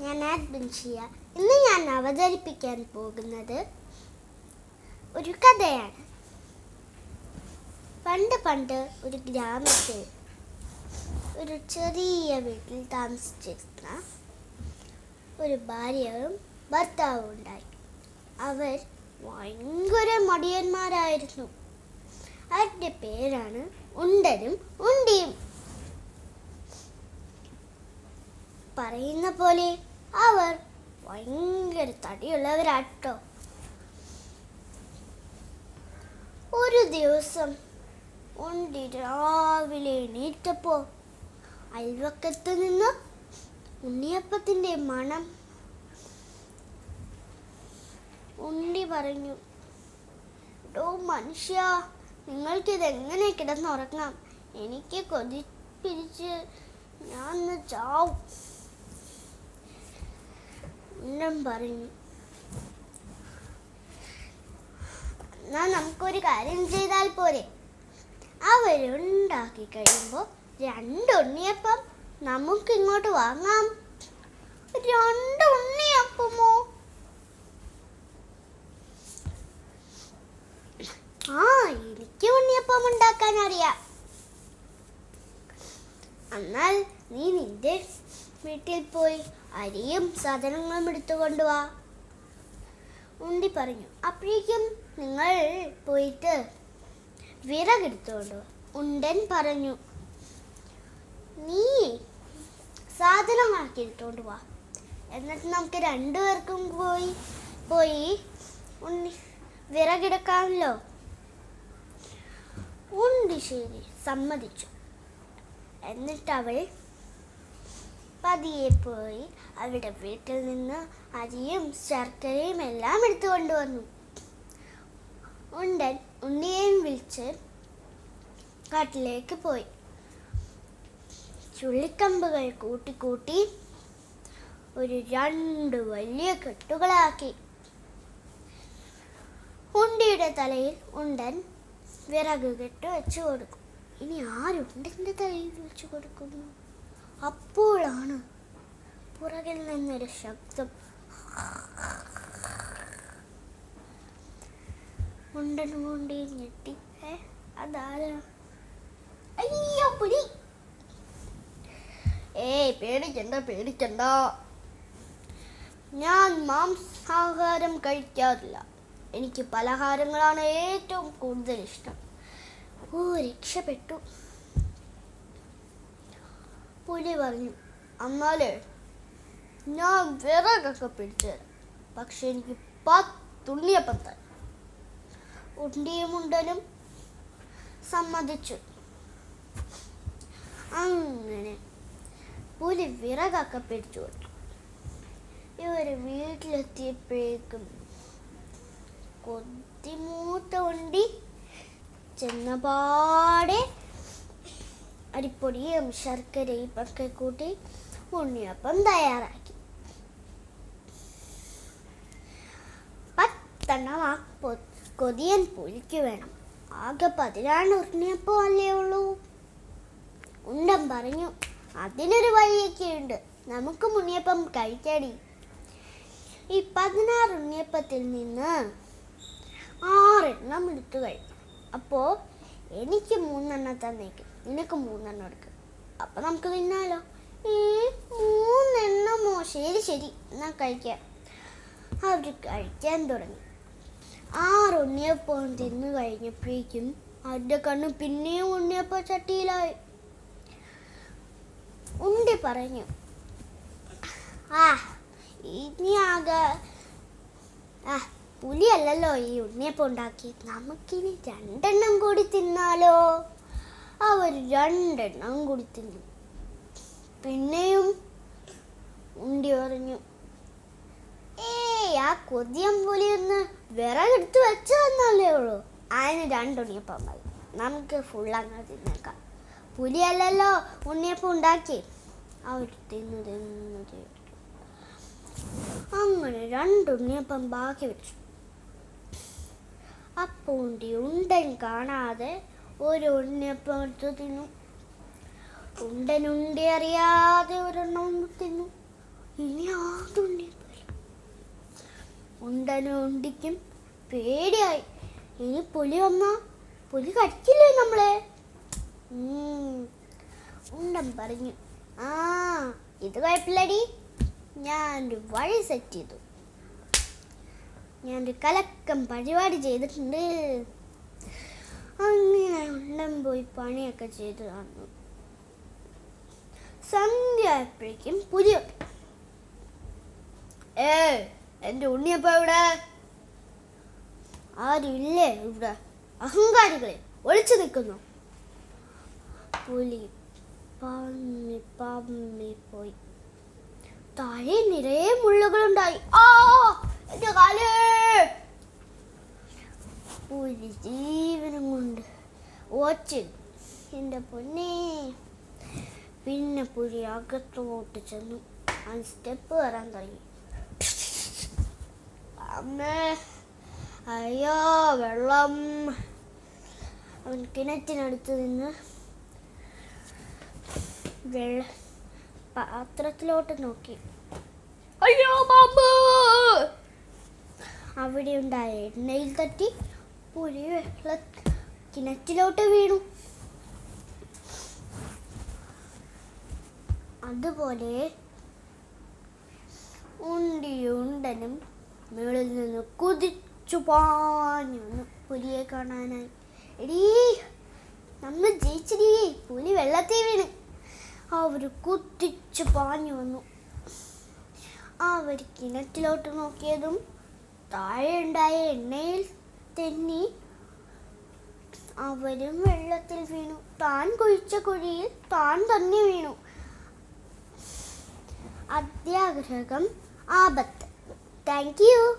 ഞാൻ ബിൻഷിയ ഇന്ന് ഞാൻ അവതരിപ്പിക്കാൻ പോകുന്നത് ഒരു കഥയാണ്. പണ്ട് പണ്ട് ഒരു ഗ്രാമത്തിൽ ഒരു ചെറിയ വീട്ടിൽ താമസിച്ചിരുന്ന ഒരു ഭാര്യയും ഭർത്താവും ഉണ്ടായി. അവർ ഭയങ്കര മടിയന്മാരായിരുന്നു. അവരുടെ പേരാണ് ഉണ്ടനും ഉണ്ടിയും. പറയുന്ന പോലെ അവർ ഭയങ്കര തടിയുള്ളവരാട്ടോ. ഒരു ദിവസം ഉണ്ടി രാവിലെ എണീറ്റപ്പോ അയൽവക്കത്ത് നിന്ന് ഉണ്ണിയപ്പത്തിന്റെ മണം. ഉണ്ണി പറഞ്ഞു ഡോ മനുഷ്യ നിങ്ങൾക്കിത് എങ്ങനെ കിടന്നുറങ്ങാം? എനിക്ക് കൊതി പിരിച്ച് ഞാൻ ചാവും. ഉന്നം പറഞ്ഞു. എന്നാ നമുക്കൊരു കാര്യം ചെയ്താൽ പോരെ. അവരുണ്ടാക്കി കഴിയുമ്പോൾ രണ്ട് ഉണ്ണിയപ്പം നമുക്ക് ഇങ്ങോട്ട് വാങ്ങാം. രണ്ട് ഉണ്ണിയപ്പമോ? ആ എനിക്ക് ഉണ്ണിയപ്പം ഉണ്ടാക്കാൻ അറിയാം. എന്നാൽ നീ നിന്റെ വീട്ടിൽ പോയി അരിയും സാധനങ്ങളും എടുത്തുകൊണ്ട് വാ ഉണ്ടി പറഞ്ഞു അപ്പോഴേക്കും നിങ്ങൾ പോയിട്ട് വിറകെടുത്തുകൊണ്ട് വാ ഉണ്ടൻ പറഞ്ഞു നീ സാധനങ്ങളൊക്കെ എടുത്തുകൊണ്ട് വാ എന്നിട്ട് നമുക്ക് രണ്ടുപേർക്കും പോയി പോയി ഉണ്ണി വിറകെടുക്കാമല്ലോ. ഉണ്ടി ശരി സമ്മതിച്ചു. എന്നിട്ട് അവൾ പതിയെ പോയി അവരുടെ വീട്ടിൽ നിന്ന് അരിയും ശർക്കരയും എല്ലാം എടുത്തു കൊണ്ടുവന്നു. ഉണ്ടൻ ഉണ്ണിയെയും വിളിച്ച് കാട്ടിലേക്ക് പോയി. ചുള്ളിക്കമ്പുകൾ കൂട്ടിക്കൂട്ടി കൂട്ടി ഒരു രണ്ട് വലിയ കെട്ടുകളാക്കി. ഉണ്ടിയുടെ തലയിൽ ഉണ്ടൻ വിറക് കെട്ട് വെച്ചു കൊടുക്കും. ഇനി ആരുണ്ടന്റെ തലയിൽ വെച്ചു കൊടുക്കുന്നു? അപ്പോഴാണ് പുറകിൽ നിന്നൊരു ശബ്ദം. മുണ്ടൻ കൊണ്ടേ ഞെട്ടി. ഏ അതാരാ? അയ്യോ പുലി. ഏയ് പേടിക്കണ്ട പേടിക്കണ്ട. ഞാൻ മാംസാഹാരം കഴിക്കാറില്ല. എനിക്ക് പലഹാരങ്ങളാണ് ഏറ്റവും കൂടുതൽ ഇഷ്ടം. ഓ രക്ഷപ്പെട്ടു. പുലി പറഞ്ഞു. അന്നാലേ ഞാൻ വിറകൊക്കെ പിടിച്ചു തരാം പക്ഷെ എനിക്ക് പത്തുണ്ണിയപ്പം തരാം ഉണ്ടിയും ഉണ്ടനും സമ്മതിച്ചു. അങ്ങനെ പുലി വിറകൊക്കെ പിടിച്ചു കൊടുത്തു. ഇവർ വീട്ടിലെത്തിയപ്പോഴേക്കും കൊത്തിമൂത്ത ഉണ്ടി ചെന്നപാടെ അരിപ്പൊടിയും ശർക്കരയും ഒക്കെ കൂട്ടി ഉണ്ണിയപ്പം തയ്യാറാക്കി. പത്തെണ്ണം ആ കൊതിയൻ പുലിക്ക് വേണം. ആകെ പതിനാണ് ഉണ്ണിയപ്പം അല്ലേ ഉള്ളൂ? ഉണ്ടം പറഞ്ഞു അതിനൊരു വഴിയൊക്കെ ഉണ്ട് നമുക്ക് ഉണ്ണിയപ്പം കഴിക്കടി. ഈ പതിനാറ് ഉണ്ണിയപ്പത്തിൽ നിന്ന് ആറെണ്ണം എടുത്തു കഴിക്കും അപ്പോൾ എനിക്ക് മൂന്നെണ്ണം തന്നേക്ക് നിനക്ക് മൂന്നെണ്ണം എടുക്ക്. അപ്പം നമുക്ക് തിന്നാലോ? മൂന്നെണ്ണമോ ശരി ശരി ഞാൻ കഴിക്കാം. അവർ കഴിക്കാൻ തുടങ്ങി. ആറ് ഉണ്ണിയപ്പം തിന്നു കഴിഞ്ഞപ്പോഴേക്കും അവരുടെ കണ്ണ് പിന്നെയും ഉണ്ണിയപ്പ ചട്ടിയിലായി. ഉണ്ടി പറഞ്ഞു. ആ ഇനി ആകെ ആ പുലിയല്ലല്ലോ ഈ ഉണ്ണിയപ്പം ഉണ്ടാക്കി നമുക്കിനി രണ്ടെണ്ണം കൂടി തിന്നാലോ? അവർ രണ്ടെണ്ണം കൂടി തിന്നു പിന്നെയും ഉണ്ടി പറഞ്ഞു ഏയ് ആ കൊതിയം പുലിയൊന്ന് വിറകെടുത്ത് വെച്ചു തന്നല്ലേ ഉള്ളൂ. അതിന് രണ്ടുണ്ണിയപ്പം മതി. നമുക്ക് ഫുൾ അങ്ങനെ തിന്നേക്കാം. പുലിയല്ലല്ലോ ഉണ്ണിയപ്പം ഉണ്ടാക്കി. അവർ തിന്നു തിന്നു തീർത്തു അങ്ങനെ രണ്ടുണ്ണിയപ്പം ബാക്കി വെച്ചു. അപ്പൂണ്ടി ഉണ്ടി ഉണ്ടൻ കാണാതെ ഒരു പോർത്തു തിന്നു. ഉണ്ടനുണ്ടി അറിയാതെ ഒരെണ്ണം തിന്നു. ഇനി ആതുണ്ടി ഉണ്ടനുണ്ടിക്കും പേടിയായി. ഇനി പുലി വന്നാ പുലി കടിക്കില്ലേ നമ്മളെ. ഉണ്ടൻ പറഞ്ഞു. ആ ഇത് കുഴപ്പമില്ലടി. ഒരു വഴി സെറ്റ് ചെയ്തു. ഞാനൊരു കലക്കം പരിപാടി ചെയ്തിട്ടുണ്ട്. അങ്ങനെ ഉള്ളം പോയി പണിയൊക്കെ ചെയ്ത് തന്നു. സന്ധ്യ ആയപ്പോഴേക്കും പുതിയ. ഏ എന്റെ ഉണ്ണിയപ്പ ഇവിടെ? ആരുമില്ലേ ഇവിടെ? അഹങ്കാരികളെ ഒളിച്ചു നിൽക്കുന്നു. പുലി പമ്മി പമ്മി പോയി. താഴെ നിറയെ മുള്ളുകളുണ്ടായി. ആ എന്റെ കാൽ! പുലി ജീവനും കൊണ്ട് ഓച്ച് എന്റെ പൊന്നേ. പിന്നെ പുലി അകത്തോട്ട് ചെന്നു. ആ സ്റ്റെപ്പ് കയറാൻ തുടങ്ങി. അമ്മേ അയ്യോ വെള്ളം. അവൻ കിണറ്റിനടുത്ത് നിന്ന് വെള്ള പാത്രത്തിലോട്ട് നോക്കി. അയ്യോ ബാബു അവിടെ ഉണ്ടായ എണ്ണയിൽ തട്ടി പുലി വെള്ള കിണറ്റിലോട്ട് വീണു. അതുപോലെ ഉണ്ടിയുണ്ടനും മുകളിൽ നിന്ന് കുതിച്ചു പാഞ്ഞു പുലിയെ കാണാനായി. എടീ നമ്മൾ ജയിച്ചടീ. പുലി വെള്ളത്തിൽ വീണ്. അവർ കുത്തിച്ചു പാഞ്ഞു വന്നു. അവർ കിണറ്റിലോട്ട് നോക്കിയതും താഴെ ഉണ്ടായ എണ്ണയിൽ തെന്നി അവരും വെള്ളത്തിൽ വീണു. താൻ കുഴിച്ച കുഴിയിൽ താൻ തന്നെ വീണു. അത്യാഗ്രഹം ആപത്ത്. Thank you